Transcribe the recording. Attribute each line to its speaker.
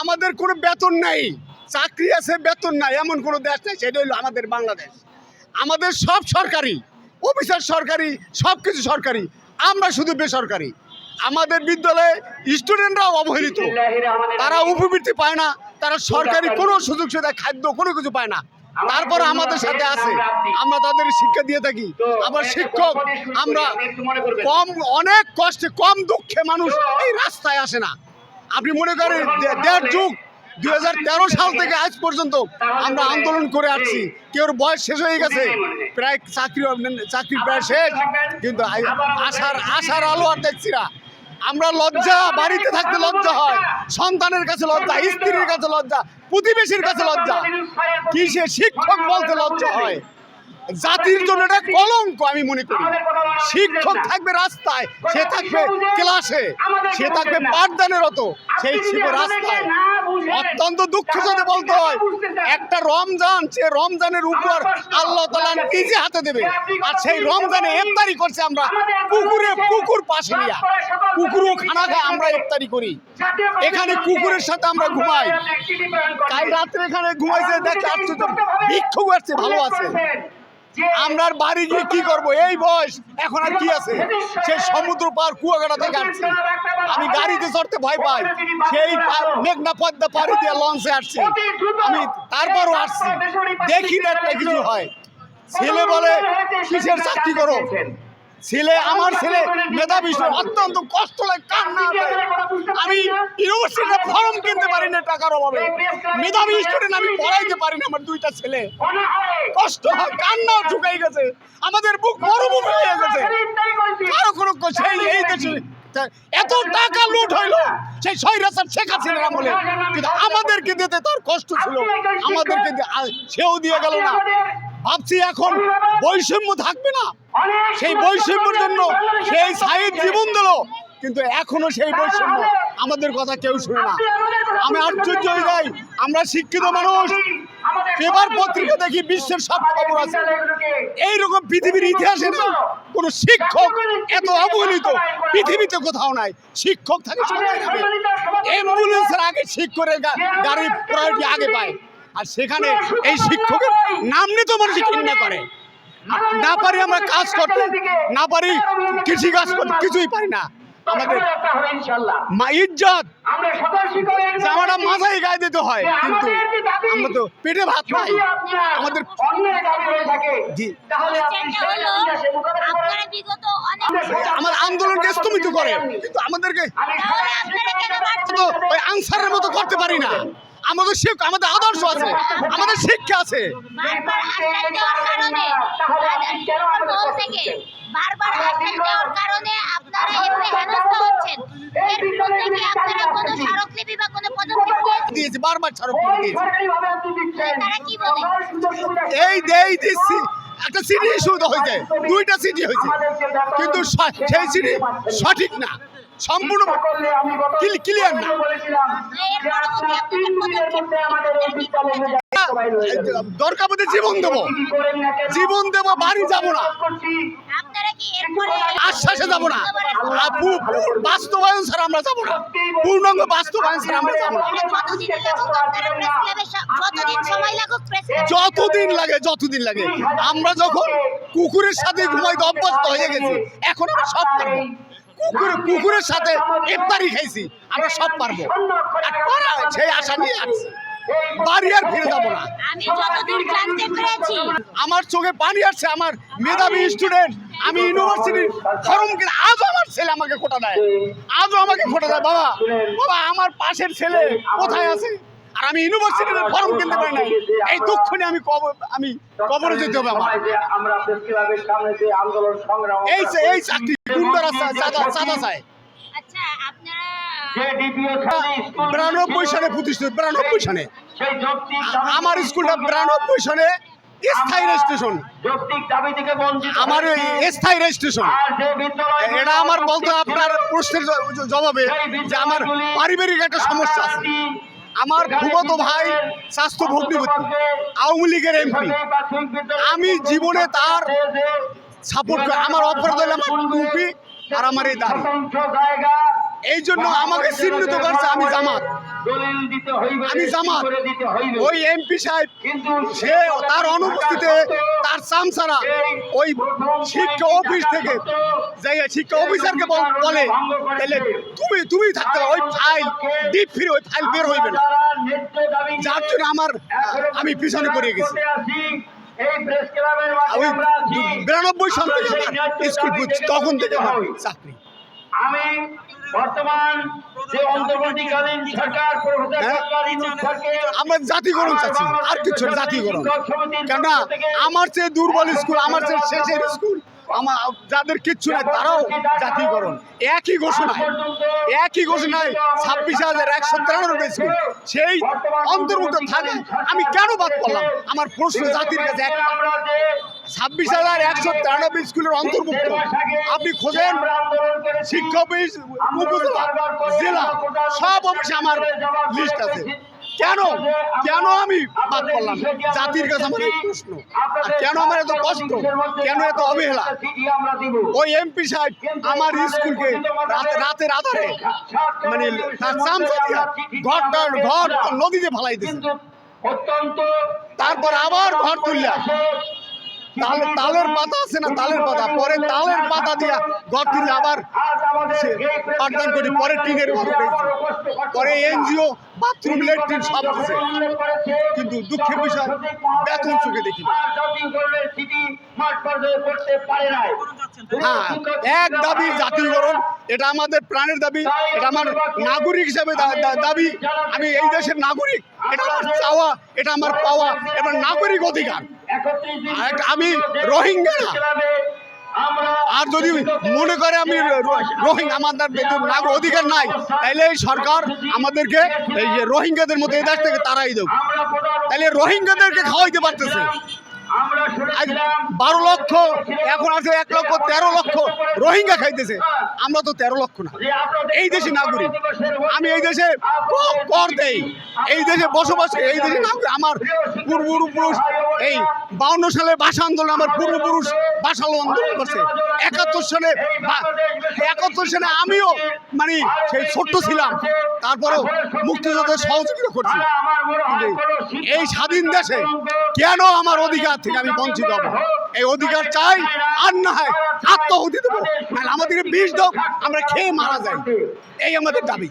Speaker 1: আমাদের কোনো বেতন নাই। চাকরি আছে, বেতন নাই, এমন কোনো দেশ নেই সেটা হলো আমাদের বাংলাদেশ। আমাদের সব সরকারি, অফিসার সরকারি সব কিছু সরকারি, আমরা শুধু বেসরকারি। আমাদের বিদ্যালয়ে স্টুডেন্টরাও অবহেলিত। তারা উপবৃত্তি পায় না, তারা সরকারি কোনো সুযোগ সুবিধা, খাদ্য, কোনো কিছু পায় না। তারপরে আমাদের সাথে আছে, আমরা তাদের শিক্ষা দিয়ে থাকি। আবার শিক্ষক, আমরা কম, অনেক কষ্টে, কম দুঃখে মানুষ এই রাস্তায় আসে না। আপনি মনে করেন দেড় যুগ দু হাজার তেরো সাল থেকে আজ পর্যন্ত আমরা আন্দোলন করে আসছি। কেউ বয়স শেষ হয়ে গেছে, প্রায় চাকরি চাকরি প্রায় শেষ, কিন্তু আশার আশার আলো আর দেখছি না। আমরা লজ্জা, বাড়িতে থাকতে লজ্জা হয়, সন্তানের কাছে লজ্জা, স্ত্রীর কাছে লজ্জা, প্রতিবেশীর কাছে লজ্জা। কিসে শিক্ষক বলতে লজ্জা হয়? জাতির জন্য এটা কলঙ্ক আমি মনে করি। শিক্ষক থাকবে রাস্তায় সে থাকবে ক্লাসে সে থাকবে পাঠদানেরত সেই ছিল রাস্তায়। অত্যন্ত দুঃখের সাথে বলতে হয় একটা রমজান সে রমজানের উপর আল্লাহ তালা নিজে হাতে দেবে। আর সেই রমজানে ইফতারি করছে আমরা কুকুরে কুকুর পাশে নিয়া। কুকুরও খানা খায় আমরা ইফতারি করি। এখানে কুকুরের সাথে আমরা ঘুমাই। কাল রাত্রে এখানে ঘুমাইছে দেখে আশ্চর্য। ভিক্ষুক আসছে ভালো আছে। আমরা আর বাড়ি গিয়ে কি করব? এই বয়স, এখন আর কি আছে? সেই সমুদ্র পার কুয়াকাটা থেকে আসছি। আমি গাড়িতে চড়তে ভয় পাই। সেই মেঘনা পদ্মা পাড়ি দিয়ে লঞ্চে আসছি। আমি তারপরও আসছি। দেখি না একটা কিছু হয়। ছেলে বলে, কিসের চাকরি করো? ছেলে আমার ছেলে মেধাবী ছেলে, অত্যন্ত কষ্ট লাগে কান্না। আমি ইউনিভার্সিটিতে ফর্ম কিনতে পারি না টাকার অভাবে। মেধাবী স্টুডেন্ট আমি পড়াইতে পারি না আমার দুইটা ছেলে। কষ্ট কান্নাও ঢুকাই গেছে। আমাদের বুক মরুভূমি হয়ে গেছে। কারও কোনো সেই এই দেশে এত টাকা লুট হইল সেই সৈরাচার শেখ হাসিনার আমলে। কিন্তু আমাদেরকে দিতে তার কষ্ট ছিল। আমাদেরকে সেও দিয়ে গেল না। ভাবছি এখন বৈষম্য থাকবে না। সেই বৈষম্যের জন্য সেই সাইড জীবন দিল। কিন্তু এখনও সেই বৈষম্য আমাদের কথা কেউ শুনে না। আমি আশ্চর্য হয়ে যাই। আমরা শিক্ষিত মানুষ। পেপার পত্রিকা দেখি বিশ্বের সব খবর আছে। এইরকম পৃথিবীর ইতিহাসে না কোনো শিক্ষক এত অবহেলিত। পৃথিবীতে কোথাও নাই। শিক্ষক থাকে সবাই অ্যাম্বুলেন্সের আগে শিক্ষকের গাড়ির প্রায়োরিটি আগে পায়। আর সেখানে এই শিক্ষকের নাম নিতে মানুষ ঘৃণা করে। না পারি আমরা কাজ করতে না পারি কৃষি কাজ করতে কিছুই পারি না। আমাদের মা ইজ্জত জামাটা মাথায় গায়ে দিতে হয় কিন্তু আমরা তো পেটে ভাত পাই আমাদের
Speaker 2: অনেক
Speaker 1: আমার আন্দোলনকে স্থমিত করে কিন্তু আমাদেরকে ওই আনসারের মতো করতে পারি না। আমাদের আমাদের আদর্শ আছে আমাদের শিক্ষা আছে।
Speaker 2: বারবার আশ্বাস দেওয়ার কারণে দল থেকে বারবার আশ্বাস দেওয়ার কারণে আপনারা এভাবে হেনস্থা হচ্ছেন। এর বিরুদ্ধে কি আপনারা কোনো স্মারকলিপি বা কোনো পদক্ষেপ
Speaker 1: দিয়েছে বারবার ছাড়ক দিয়েছে।
Speaker 2: তারা কি বলে?
Speaker 1: এই দেই দিচ্ছি। একটা সিটি ইস্যু হয়েছে দুইটা সিটি হয়েছে। কিন্তু সেই সিটি সঠিক না। সম্পূর্ণ ক্লিয়ার না দরকার মধ্যে জীবন দেবো। জীবন দেবো বাড়ি যাব না।
Speaker 2: আপনারা
Speaker 1: আশ্বাসে যাব না। বাস্তবায়ন ছাড়া আমরা যাব না। পূর্ণাঙ্গ বাস্তবায়ন ছাড়া আমরা যাব না।
Speaker 2: যতদিন
Speaker 1: লাগে যতদিন লাগে। আমরা যখন কুকুরের সাথে ঘুমাইতে অভ্যস্ত হয়ে গেছি এখন আমরা সব পারব কুকুর কুকুরের সাথে ইফতারি খাইছি। আমরা সব পারব। সেই আশা নিয়ে আসছি। বাড়ি আর ফিরে যাব না। আমার চোখে পানি আসছে আমার মেধাবী স্টুডেন্ট আমি ইউনিভার্সিটির ফর্ম কিনে আজও আমার ছেলে আমাকে খোটা দেয়। আজও আমাকে খোটা দেয়। বাবা বাবা আমার পাশের ছেলে কোথায় আছে? আর আমি ইউনিভার্সিটির ফর্ম কিনতে পারি না এই দুঃখ নিয়ে আমি কবর আমি কবরে যেতে হবে আমার।
Speaker 3: আমরা প্রেস ক্লাবের সামনে যে আন্দোলন সংগ্রাম
Speaker 1: এই এই চাকরি গুন্ডা রাস্তা চাঁদা চাঁদা চায়।
Speaker 2: আচ্ছা আপনারা
Speaker 3: যে ডিপিও
Speaker 1: বিরানব্বই সালে প্রতিষ্ঠিত বিরানব্বই সালে। আমার স্কুলটা বিরানব্বই সালে স্থায়ী রেজিস্ট্রেশন।
Speaker 3: যৌক্তিক দাবি থেকে বঞ্চিত
Speaker 1: আমার। স্থায়ী রেজিস্ট্রেশন।
Speaker 3: আর যে বিদ্যালয়
Speaker 1: এটা আমার বলতে আপনার প্রশ্নের জবাবে যে আমার পারিবারিক একটা সমস্যা আছে। আমার ফুফতো ভাই স্বাস্থ্য ভগ্নিপতি, আওয়ামী লীগের এমপি। আমি জীবনে তার সাপোর্ট আমার অপরাধ হলো আমার টুপি আর আমার এই দাড়ি। এই জন্য আমাকে চিহ্নিত করছে আমি জামাত। আমি জামাত। ওই এমপি সাহেব, সে তার অনুপস্থিতিতে তার চামচারা ওই শিক্ষা অফিস থেকে যাই শিক্ষা অফিসারকে বল- তাহলে তুমি তুমি থাকতে ওই ফাইল ডিপ ফিরে ওই ফাইল বের হইবে না। যার জন্য আমার, আমি পিছনে পড়ে গেছি। ওই বিরানব্বই সাল থেকে স্কুল তখন থেকে আমার চাকরি।
Speaker 3: আমি বর্তমান যে অন্তর্বর্তীকালীন সরকার
Speaker 1: হ্যাঁ? আমরা জাতিগরণ চাচ্ছি আর কিছু না, জাতিগরণ কেননা আমার চেয়ে দুর্বল স্কুল আমার চেয়ে শেষের স্কুল আমার যাদের কিচ্ছু নাই তারাও জাতিগরণ একই ঘোষণায় একই ঘোষণায় ছাব্বিশ হাজার একশো তিরানব্বই স্কুল সেই অন্তর্ভুক্ত থাকে আমি কেন বাদ করলাম আমার প্রশ্ন জাতির কাছে একটা ছাব্বিশ হাজার একশো তিরানব্বই স্কুলের অন্তর্ভুক্ত। আপনি খোঁজেন শিক্ষা অফিস উপজেলা জেলা সব অফিসে আমার লিস্ট আছে। কেন? কেন আমি বাদ করলাম জাতির কাছে আমার প্রশ্ন। আর কেন আমার এত কষ্ট? কেন এত অবহেলা? ওই এমপি সাহেব আমার স্কুলকে রাতে রাতের আধারে মানে তার ঘরটা ঘর নদীতে ফালাই দিয়েছে। তারপর আবার ঘর তুললা তাল তালের পাতা আছে না? তালের পাতা। পরে তালের পাতা দিয়া ঘর তুললে আবার পাঠদান করি পরে টিনের ঘর পরে এনজিও বাথরুম ল্যাট্রিন সব দিছে
Speaker 3: করেছে
Speaker 1: কিন্তু দুঃখের বিষয় বেতন চোখে দেখি হ্যাঁ এক দাবি জাতীয়করণ এটা আমাদের প্রাণের দাবি এটা আমার নাগরিক হিসাবে দাবি আমি এই দেশের নাগরিক এটা আমার চাওয়া এটা আমার পাওয়া এবং নাগরিক অধিকার। আমি রোহিঙ্গা। আর যদি মনে করে আমি রোহিঙ্গা আমাদের বেতন নাগরিক অধিকার নাই তাইলে এই সরকার আমাদেরকে এই যে রোহিঙ্গাদের মতো এই দেশ থেকে তারাই দেব। তাহলে রোহিঙ্গাদেরকে খাওয়াইতে পারতেছে। আজ বারো লক্ষ এখন আছে এক লক্ষ তেরো লক্ষ রোহিঙ্গা খাইতেছে। আমরা তো তেরো লক্ষ না। এই দেশে নাগরিক। আমি এই দেশে কর দেই। এই দেশে বসবাস এই দেশে নাগরিক আমার পূর্বপুরুষ এই বাউন্ন সালে ভাষা আন্দোলন আমার পূর্বপুরুষ ভাষা আন্দোলন করছে। একাত্তর সালে একাত্তর সালে আমিও মানে সেই ছোট্ট ছিলাম। তারপরেও মুক্তিযুদ্ধের সহযোগিতা করছি। এই স্বাধীন দেশে কেন আমার অধিকার থেকে আমি বঞ্চিত হব? এই অধিকার চাই আর না হয় আত্মহতি দেবো। নাহলে আমাদেরকে বিষ দাও, আমরা খেয়ে মারা যাই। এই আমাদের দাবি।